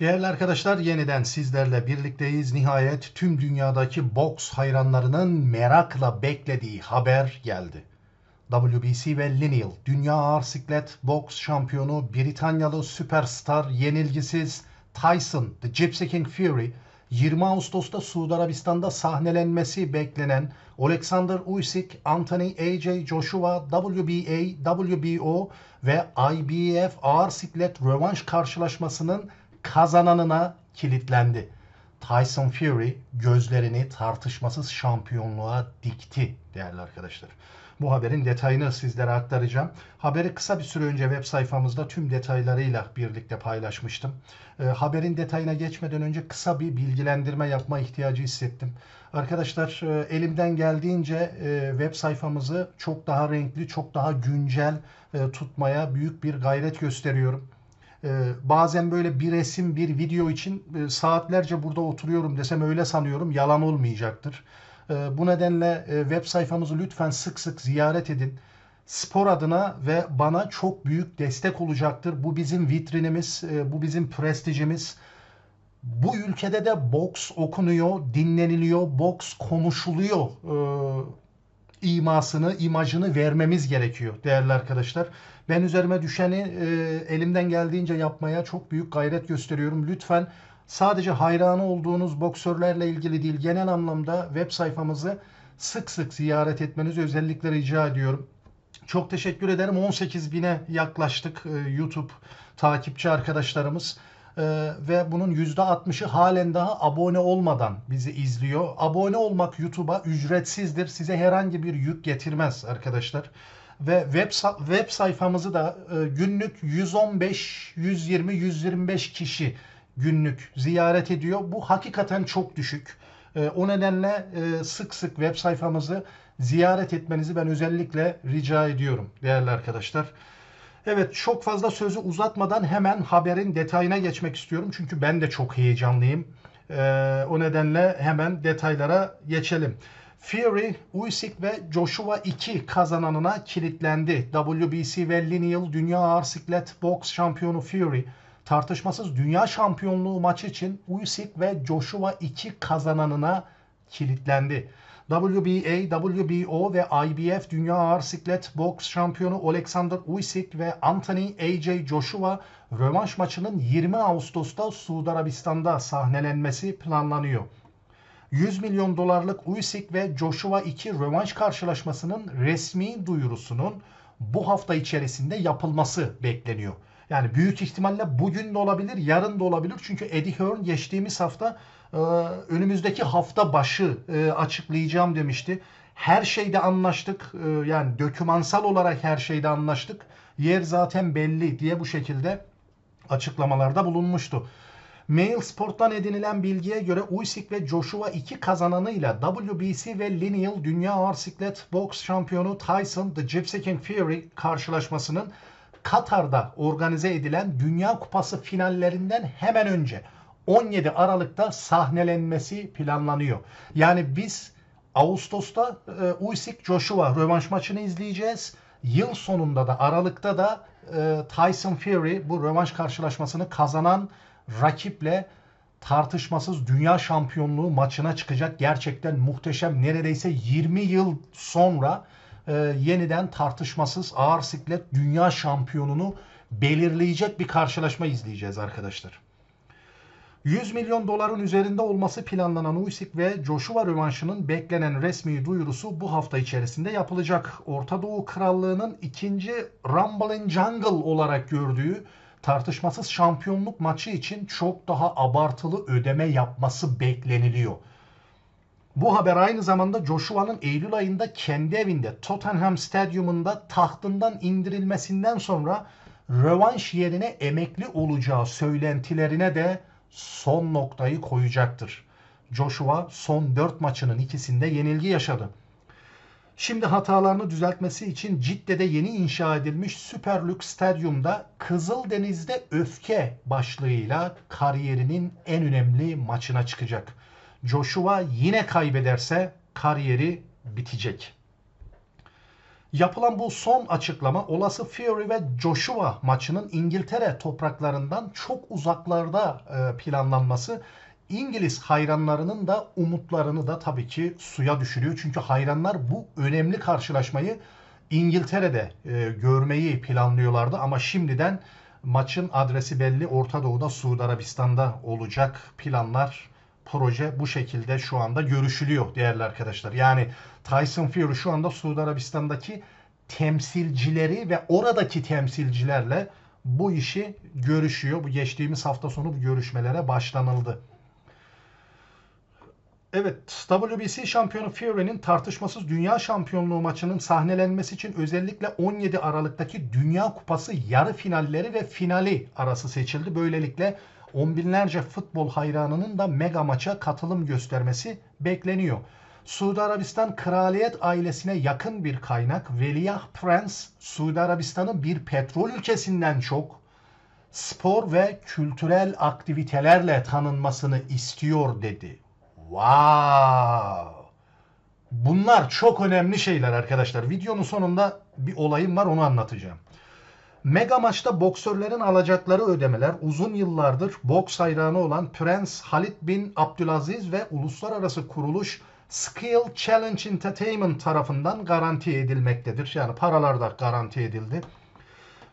Değerli arkadaşlar yeniden sizlerle birlikteyiz. Nihayet tüm dünyadaki boks hayranlarının merakla beklediği haber geldi. WBC ve Lineal Dünya Ağır Siklet Boks Şampiyonu Britanyalı süperstar yenilgisiz Tyson The Gypsy King Fury 20 Ağustos'ta Suudi Arabistan'da sahnelenmesi beklenen Alexander Usyk, Anthony AJ Joshua, WBA, WBO ve IBF ağır siklet rövanş karşılaşmasının kazananına kilitlendi. Tyson Fury gözlerini tartışmasız şampiyonluğa dikti değerli arkadaşlar. Bu haberin detayını sizlere aktaracağım. Haberi kısa bir süre önce web sayfamızda tüm detaylarıyla birlikte paylaşmıştım. E, haberin detayına geçmeden önce kısa bir bilgilendirme yapma ihtiyacı hissettim. Arkadaşlar e, elimden geldiğince e, web sayfamızı çok daha renkli, çok daha güncel e, tutmaya büyük bir gayret gösteriyorum. Ee, bazen böyle bir resim, bir video için e, saatlerce burada oturuyorum desem öyle sanıyorum. Yalan olmayacaktır. Ee, bu nedenle e, web sayfamızı lütfen sık sık ziyaret edin. Spor adına ve bana çok büyük destek olacaktır. Bu bizim vitrinimiz, e, bu bizim prestijimiz. Bu ülkede de boks okunuyor, dinleniliyor, boks konuşuluyor imasını, imajını vermemiz gerekiyor değerli arkadaşlar. Ben üzerime düşeni e, elimden geldiğince yapmaya çok büyük gayret gösteriyorum. Lütfen sadece hayranı olduğunuz boksörlerle ilgili değil genel anlamda web sayfamızı sık sık ziyaret etmenizi özellikle rica ediyorum. Çok teşekkür ederim. 18 bine yaklaştık e, YouTube takipçi arkadaşlarımız. Ee, ve bunun %60'ı halen daha abone olmadan bizi izliyor. Abone olmak YouTube'a ücretsizdir. Size herhangi bir yük getirmez arkadaşlar. Ve web, web sayfamızı da e, günlük 115, 120, 125 kişi günlük ziyaret ediyor. Bu hakikaten çok düşük. E, o nedenle e, sık sık web sayfamızı ziyaret etmenizi ben özellikle rica ediyorum değerli arkadaşlar. Evet çok fazla sözü uzatmadan hemen haberin detayına geçmek istiyorum. Çünkü ben de çok heyecanlıyım. Ee, o nedenle hemen detaylara geçelim. Fury, Usyk ve Joshua 2 kazananına kilitlendi. WBC ve Lineal Dünya Ağır Siklet Boks Şampiyonu Fury tartışmasız dünya şampiyonluğu maçı için Usyk ve Joshua 2 kazananına kilitlendi. WBA, WBO ve IBF Dünya Ağır Siklet Boks Şampiyonu Alexander Usyk ve Anthony AJ Joshua rövanş maçının 20 Ağustos'ta Suudi Arabistan'da sahnelenmesi planlanıyor. 100 milyon dolarlık Usyk ve Joshua 2 rövanş karşılaşmasının resmi duyurusunun bu hafta içerisinde yapılması bekleniyor. Yani büyük ihtimalle bugün de olabilir, yarın da olabilir. Çünkü Eddie Hearn geçtiğimiz hafta önümüzdeki hafta başı e, açıklayacağım demişti. Her şeyde anlaştık. E, yani dökümansal olarak her şeyde anlaştık. Yer zaten belli diye bu şekilde açıklamalarda bulunmuştu. Mail Sport'tan edinilen bilgiye göre Usyk ve Joshua 2 kazananıyla WBC ve Lineal Dünya Ağır Siklet Boks Şampiyonu Tyson The Gypsy King Fury karşılaşmasının Katar'da organize edilen Dünya Kupası finallerinden hemen önce 17 Aralık'ta sahnelenmesi planlanıyor. Yani biz Ağustos'ta e, Usyk Joshua rövanş maçını izleyeceğiz. Yıl sonunda da Aralık'ta da e, Tyson Fury bu rövanş karşılaşmasını kazanan rakiple tartışmasız dünya şampiyonluğu maçına çıkacak. Gerçekten muhteşem. Neredeyse 20 yıl sonra e, yeniden tartışmasız ağır siklet dünya şampiyonunu belirleyecek bir karşılaşma izleyeceğiz arkadaşlar. 100 milyon doların üzerinde olması planlanan Usyk ve Joshua rövanşının beklenen resmi duyurusu bu hafta içerisinde yapılacak. Orta Doğu Krallığı'nın ikinci Rumble Jungle olarak gördüğü tartışmasız şampiyonluk maçı için çok daha abartılı ödeme yapması bekleniliyor. Bu haber aynı zamanda Joshua'nın Eylül ayında kendi evinde Tottenham Stadyumunda tahtından indirilmesinden sonra rövanş yerine emekli olacağı söylentilerine de son noktayı koyacaktır. Joshua son 4 maçının ikisinde yenilgi yaşadı. Şimdi hatalarını düzeltmesi için Cidde'de yeni inşa edilmiş Süper Lüks Stadyum'da Kızıldeniz'de Öfke başlığıyla kariyerinin en önemli maçına çıkacak. Joshua yine kaybederse kariyeri bitecek. Yapılan bu son açıklama olası Fury ve Joshua maçının İngiltere topraklarından çok uzaklarda e, planlanması İngiliz hayranlarının da umutlarını da tabii ki suya düşürüyor. Çünkü hayranlar bu önemli karşılaşmayı İngiltere'de e, görmeyi planlıyorlardı ama şimdiden maçın adresi belli. Orta Doğu'da Suudi Arabistan'da olacak planlar proje bu şekilde şu anda görüşülüyor değerli arkadaşlar. Yani Tyson Fury şu anda Suudi Arabistan'daki temsilcileri ve oradaki temsilcilerle bu işi görüşüyor. Bu geçtiğimiz hafta sonu bu görüşmelere başlanıldı. Evet, WBC şampiyonu Fury'nin tartışmasız dünya şampiyonluğu maçının sahnelenmesi için özellikle 17 Aralık'taki Dünya Kupası yarı finalleri ve finali arası seçildi. Böylelikle on binlerce futbol hayranının da mega maça katılım göstermesi bekleniyor. Suudi Arabistan kraliyet ailesine yakın bir kaynak Veliaht Prens, Suudi Arabistan'ı bir petrol ülkesinden çok spor ve kültürel aktivitelerle tanınmasını istiyor dedi. Wow! Bunlar çok önemli şeyler arkadaşlar. Videonun sonunda bir olayım var onu anlatacağım. Mega maçta boksörlerin alacakları ödemeler uzun yıllardır boks hayranı olan Prens Halid bin Abdülaziz ve uluslararası kuruluş Skill Challenge Entertainment tarafından garanti edilmektedir. Yani paralar da garanti edildi.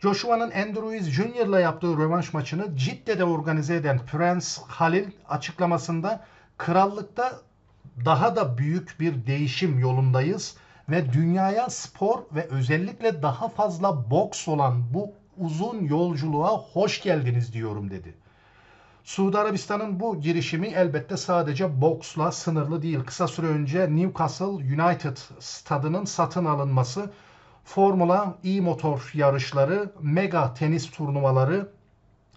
Joshua'nın Andrew Jr. ile yaptığı rövanş maçını Cidde'de organize eden Prens Halil açıklamasında krallıkta daha da büyük bir değişim yolundayız ve dünyaya spor ve özellikle daha fazla boks olan bu uzun yolculuğa hoş geldiniz diyorum dedi. Suudi Arabistan'ın bu girişimi elbette sadece boksla sınırlı değil. Kısa süre önce Newcastle United stadının satın alınması, Formula E motor yarışları, mega tenis turnuvaları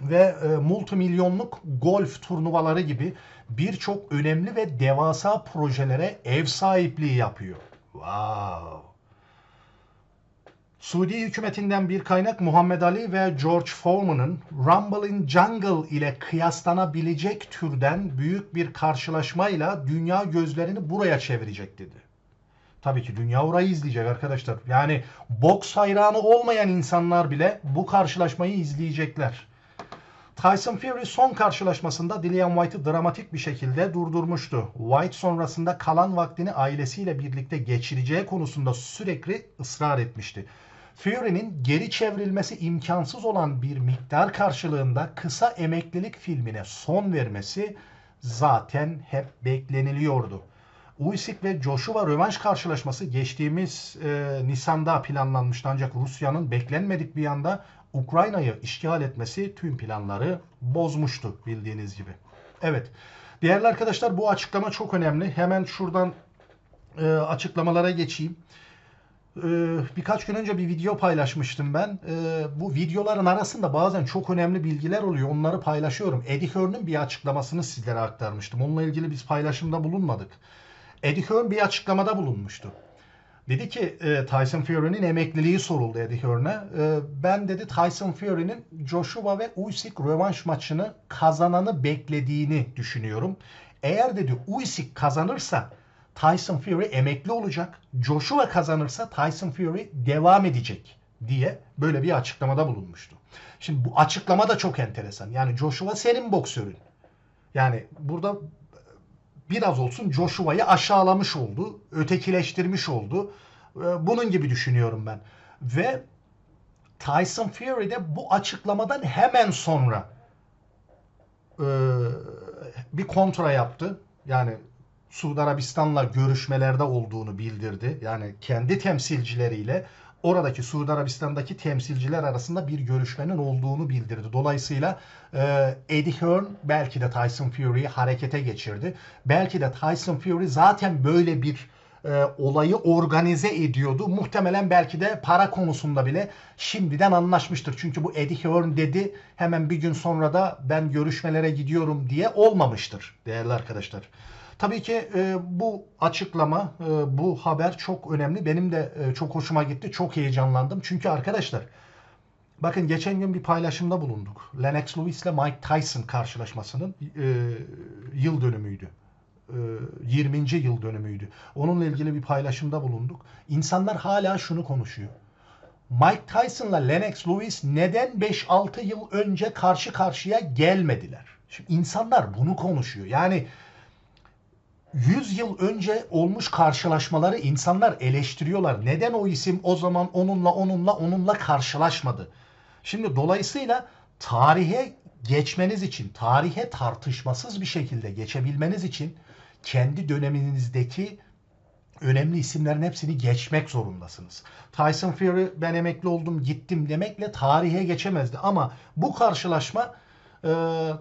ve e, multimilyonluk golf turnuvaları gibi birçok önemli ve devasa projelere ev sahipliği yapıyor. Wow. Suudi hükümetinden bir kaynak Muhammed Ali ve George Foreman'ın Rumble in Jungle ile kıyaslanabilecek türden büyük bir karşılaşmayla dünya gözlerini buraya çevirecek dedi. Tabii ki dünya orayı izleyecek arkadaşlar. Yani boks hayranı olmayan insanlar bile bu karşılaşmayı izleyecekler. Tyson Fury son karşılaşmasında Dillian White'ı dramatik bir şekilde durdurmuştu. White sonrasında kalan vaktini ailesiyle birlikte geçireceği konusunda sürekli ısrar etmişti. Fury'nin geri çevrilmesi imkansız olan bir miktar karşılığında kısa emeklilik filmine son vermesi zaten hep bekleniliyordu. Usyk ve Joshua rövanş karşılaşması geçtiğimiz e, Nisan'da planlanmıştı ancak Rusya'nın beklenmedik bir anda Ukrayna'yı işgal etmesi tüm planları bozmuştu bildiğiniz gibi. Evet. Değerli arkadaşlar bu açıklama çok önemli. Hemen şuradan e, açıklamalara geçeyim. E, birkaç gün önce bir video paylaşmıştım ben. E, bu videoların arasında bazen çok önemli bilgiler oluyor. Onları paylaşıyorum. Eddie Hearn'ın bir açıklamasını sizlere aktarmıştım. Onunla ilgili biz paylaşımda bulunmadık. Eddie Hearn bir açıklamada bulunmuştu. Dedi ki e, Tyson Fury'nin emekliliği soruldu Eddie Hearn'e. E, ben dedi Tyson Fury'nin Joshua ve Usyk rövanş maçını kazananı beklediğini düşünüyorum. Eğer dedi Usyk kazanırsa Tyson Fury emekli olacak. Joshua kazanırsa Tyson Fury devam edecek diye böyle bir açıklamada bulunmuştu. Şimdi bu açıklama da çok enteresan. Yani Joshua senin boksörün. Yani burada biraz olsun Joshua'yı aşağılamış oldu, ötekileştirmiş oldu. Ee, bunun gibi düşünüyorum ben. Ve Tyson Fury de bu açıklamadan hemen sonra e, bir kontra yaptı. Yani Suudi Arabistan'la görüşmelerde olduğunu bildirdi. Yani kendi temsilcileriyle oradaki Suudi Arabistan'daki temsilciler arasında bir görüşmenin olduğunu bildirdi. Dolayısıyla e, Eddie Hearn belki de Tyson Fury'yi harekete geçirdi. Belki de Tyson Fury zaten böyle bir e, olayı organize ediyordu. Muhtemelen belki de para konusunda bile şimdiden anlaşmıştır. Çünkü bu Eddie Hearn dedi hemen bir gün sonra da ben görüşmelere gidiyorum diye olmamıştır değerli arkadaşlar. Tabii ki e, bu açıklama, e, bu haber çok önemli. Benim de e, çok hoşuma gitti. Çok heyecanlandım. Çünkü arkadaşlar bakın geçen gün bir paylaşımda bulunduk. Lennox Lewis ile Mike Tyson karşılaşmasının e, yıl dönümüydü. E, e, 20. yıl dönümüydü. Onunla ilgili bir paylaşımda bulunduk. İnsanlar hala şunu konuşuyor. Mike Tyson'la Lennox Lewis neden 5-6 yıl önce karşı karşıya gelmediler? Şimdi insanlar bunu konuşuyor. Yani 100 yıl önce olmuş karşılaşmaları insanlar eleştiriyorlar. Neden o isim o zaman onunla onunla onunla karşılaşmadı? Şimdi dolayısıyla tarihe geçmeniz için, tarihe tartışmasız bir şekilde geçebilmeniz için kendi döneminizdeki önemli isimlerin hepsini geçmek zorundasınız. Tyson Fury ben emekli oldum gittim demekle tarihe geçemezdi ama bu karşılaşma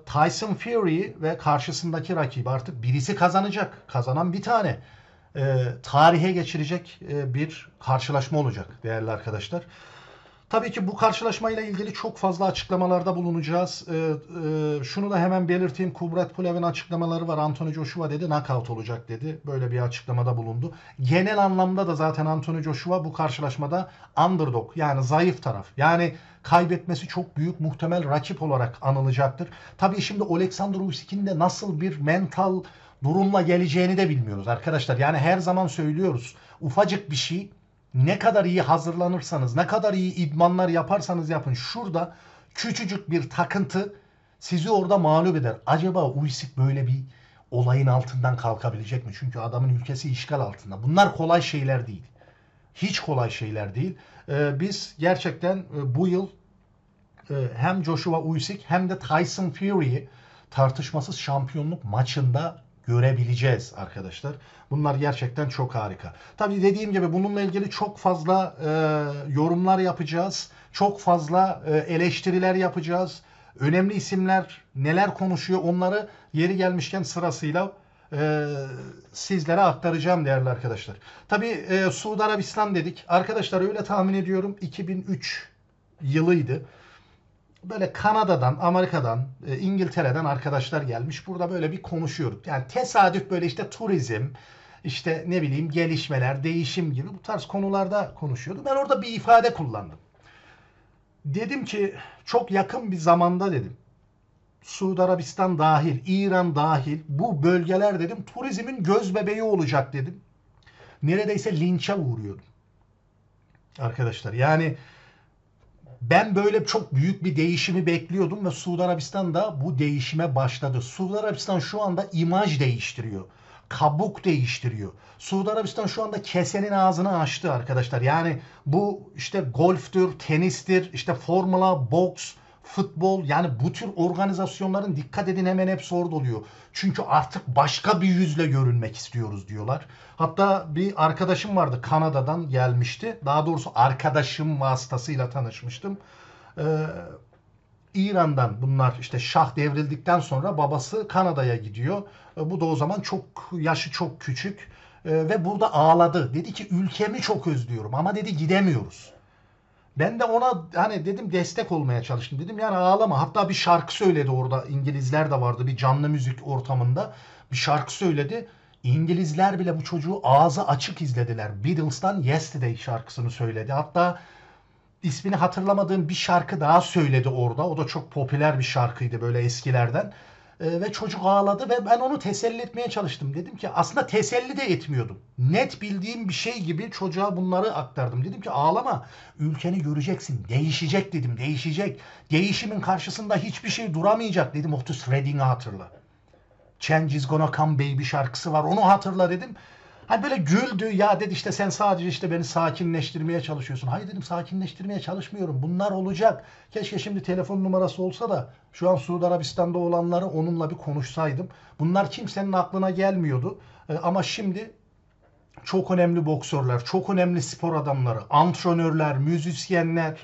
Tyson Fury ve karşısındaki rakip artık birisi kazanacak. Kazanan bir tane. E, tarihe geçirecek e, bir karşılaşma olacak değerli arkadaşlar. Tabii ki bu karşılaşmayla ilgili çok fazla açıklamalarda bulunacağız. Ee, e, şunu da hemen belirteyim. Kubrat Pulev'in açıklamaları var. Anthony Joshua dedi knockout olacak dedi. Böyle bir açıklamada bulundu. Genel anlamda da zaten Anthony Joshua bu karşılaşmada underdog yani zayıf taraf. Yani kaybetmesi çok büyük muhtemel rakip olarak anılacaktır. Tabii şimdi Alexander Usyk'in de nasıl bir mental durumla geleceğini de bilmiyoruz arkadaşlar. Yani her zaman söylüyoruz. Ufacık bir şey ne kadar iyi hazırlanırsanız, ne kadar iyi idmanlar yaparsanız yapın. Şurada küçücük bir takıntı sizi orada mağlup eder. Acaba Uysik böyle bir olayın altından kalkabilecek mi? Çünkü adamın ülkesi işgal altında. Bunlar kolay şeyler değil. Hiç kolay şeyler değil. Ee, biz gerçekten e, bu yıl e, hem Joshua Usyk hem de Tyson Fury'yi tartışmasız şampiyonluk maçında görebileceğiz arkadaşlar. Bunlar gerçekten çok harika. Tabii dediğim gibi bununla ilgili çok fazla e, yorumlar yapacağız. Çok fazla e, eleştiriler yapacağız. Önemli isimler neler konuşuyor onları yeri gelmişken sırasıyla e, sizlere aktaracağım değerli arkadaşlar. Tabii e, Suudi Arabistan dedik. Arkadaşlar öyle tahmin ediyorum 2003 yılıydı böyle Kanada'dan, Amerika'dan, e, İngiltere'den arkadaşlar gelmiş. Burada böyle bir konuşuyoruz. Yani tesadüf böyle işte turizm, işte ne bileyim gelişmeler, değişim gibi bu tarz konularda konuşuyordu. Ben orada bir ifade kullandım. Dedim ki çok yakın bir zamanda dedim. Suudi Arabistan dahil, İran dahil bu bölgeler dedim turizmin göz bebeği olacak dedim. Neredeyse linçe uğruyordum. Arkadaşlar yani ben böyle çok büyük bir değişimi bekliyordum ve Suudi Arabistan da bu değişime başladı. Suudi Arabistan şu anda imaj değiştiriyor. Kabuk değiştiriyor. Suudi Arabistan şu anda kesenin ağzını açtı arkadaşlar. Yani bu işte golftür, tenistir, işte formula, boks, futbol yani bu tür organizasyonların dikkat edin hemen hepsi orada oluyor. Çünkü artık başka bir yüzle görünmek istiyoruz diyorlar. Hatta bir arkadaşım vardı Kanada'dan gelmişti. Daha doğrusu arkadaşım vasıtasıyla tanışmıştım. Ee, İran'dan bunlar işte şah devrildikten sonra babası Kanada'ya gidiyor. Ee, bu da o zaman çok yaşı çok küçük ee, ve burada ağladı. Dedi ki ülkemi çok özlüyorum ama dedi gidemiyoruz. Ben de ona hani dedim destek olmaya çalıştım. Dedim yani ağlama. Hatta bir şarkı söyledi orada. İngilizler de vardı bir canlı müzik ortamında. Bir şarkı söyledi. İngilizler bile bu çocuğu ağzı açık izlediler. Beatles'tan Yesterday şarkısını söyledi. Hatta ismini hatırlamadığım bir şarkı daha söyledi orada. O da çok popüler bir şarkıydı böyle eskilerden. Ee, ve çocuk ağladı ve ben onu teselli etmeye çalıştım. Dedim ki aslında teselli de etmiyordum. Net bildiğim bir şey gibi çocuğa bunları aktardım. Dedim ki ağlama ülkeni göreceksin. Değişecek dedim değişecek. Değişimin karşısında hiçbir şey duramayacak dedim. Otis Redding'i hatırla. Change is gonna come baby şarkısı var onu hatırla dedim. Hani böyle güldü ya dedi işte sen sadece işte beni sakinleştirmeye çalışıyorsun. Hayır dedim sakinleştirmeye çalışmıyorum. Bunlar olacak. Keşke şimdi telefon numarası olsa da şu an Suudi Arabistan'da olanları onunla bir konuşsaydım. Bunlar kimsenin aklına gelmiyordu. E, ama şimdi çok önemli boksörler, çok önemli spor adamları, antrenörler, müzisyenler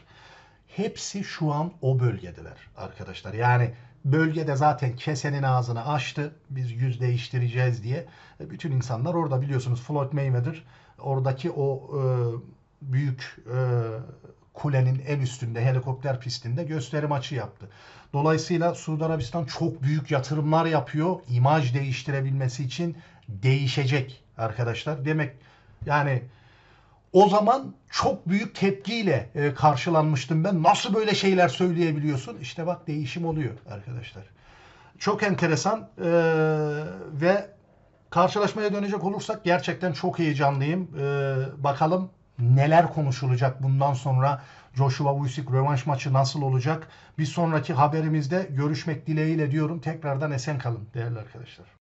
hepsi şu an o bölgedeler arkadaşlar. Yani bölgede zaten kesenin ağzını açtı. Biz yüz değiştireceğiz diye. E, bütün insanlar orada biliyorsunuz Floyd Mayweather oradaki o e, büyük e, kulenin en üstünde helikopter pistinde gösteri maçı yaptı. Dolayısıyla Suudi Arabistan çok büyük yatırımlar yapıyor. İmaj değiştirebilmesi için değişecek arkadaşlar. Demek yani o zaman çok büyük tepkiyle e, karşılanmıştım ben. Nasıl böyle şeyler söyleyebiliyorsun? İşte bak değişim oluyor arkadaşlar. Çok enteresan e, ve Karşılaşmaya dönecek olursak gerçekten çok heyecanlıyım. Ee, bakalım neler konuşulacak bundan sonra Joshua Usyk rövanş maçı nasıl olacak? Bir sonraki haberimizde görüşmek dileğiyle diyorum. Tekrardan esen kalın değerli arkadaşlar.